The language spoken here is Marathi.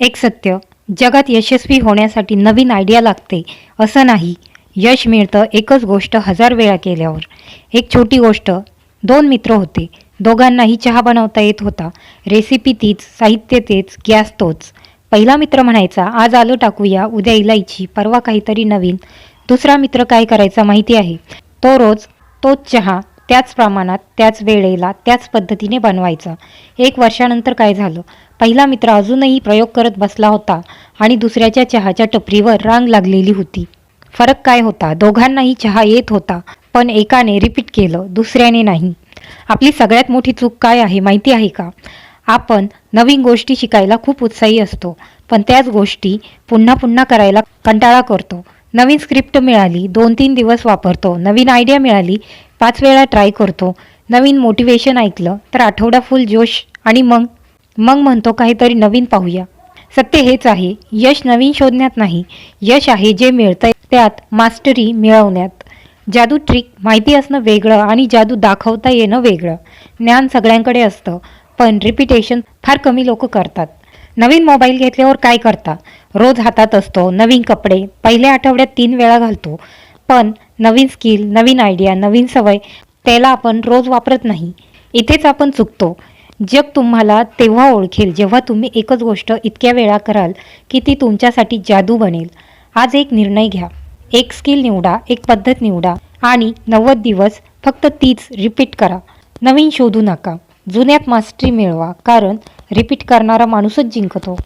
एक सत्य जगात यशस्वी होण्यासाठी नवीन आयडिया लागते असं नाही. यश मिळतं एकच गोष्ट हजार वेळा केल्यावर. एक छोटी गोष्ट दोन मित्र होते. दोघांनाही चहा बनवता येत होता. रेसिपी तीच साहित्य तेच गॅस तोच. पहिला मित्र म्हणायचा आज आलं टाकूया उद्या इलायची परवा काहीतरी नवीन. दुसरा मित्र काय करायचा माहिती आहे? तो रोज तोच चहा त्याच प्रमाणात त्याच वेळेला त्याच पद्धतीने बनवायचा. एक वर्षानंतर काय झालं? पहिला मित्र अजूनही प्रयोग करत बसला होता आणि दुसऱ्याच्या चहाच्या टपरीवर रांग लागलेली होती. फरक काय होता? दोघांनाही चहा येत होता पण एकाने रिपीट केलं दुसऱ्याने नाही. आपली सगळ्यात मोठी चूक काय आहे माहिती आहे का? आपण नवीन गोष्टी शिकायला खूप उत्साही असतो पण त्याच गोष्टी पुन्हा पुन्हा करायला कंटाळा करतो. नवीन स्क्रिप्ट मिळाली दोन तीन दिवस वापरतो नवीन आयडिया मिळाली पाच वेळा ट्राय करतो. नवीन मोटिवेशन ऐकलं तर आठवडा फुल जोश आणि मग मग म्हणतो काहीतरी नवीन पाहूया. सत्य हेच आहे. यश नवीन शोधण्यात नाही. यश आहे जे मिळतंय त्यात मास्टरी मिळवण्यात. जादू ट्रिक माहिती असणं वेगळं आणि जादू दाखवता येणं वेगळं. ज्ञान सगळ्यांकडे असतं पण रिपिटेशन फार कमी लोक करतात. नवीन मोबाईल घेतल्यावर काय करता? रोज हातात असतो नवीन कपडे पहिल्या आठवड्यात तीन वेळा घालतो. पण नवीन स्किल नवीन आयडिया नवीन सवय त्याला आपण रोज वापरत नाही. इथेच आपण चुकतो. जग तुम्हाला तेव्हा ओळखेल जेव्हा तुम्ही एकच गोष्ट इतक्या वेळा कराल की ती तुमच्यासाठी जादू बनेल. आज एक निर्णय घ्या. एक स्किल निवडा एक पद्धत निवडा आणि नव्वद दिवस फक्त तीच रिपीट करा. नवीन शोधू नका. जुन्यात मास्टरी मिळवा कारण रिपीट करणारा माणूसच जिंकतो.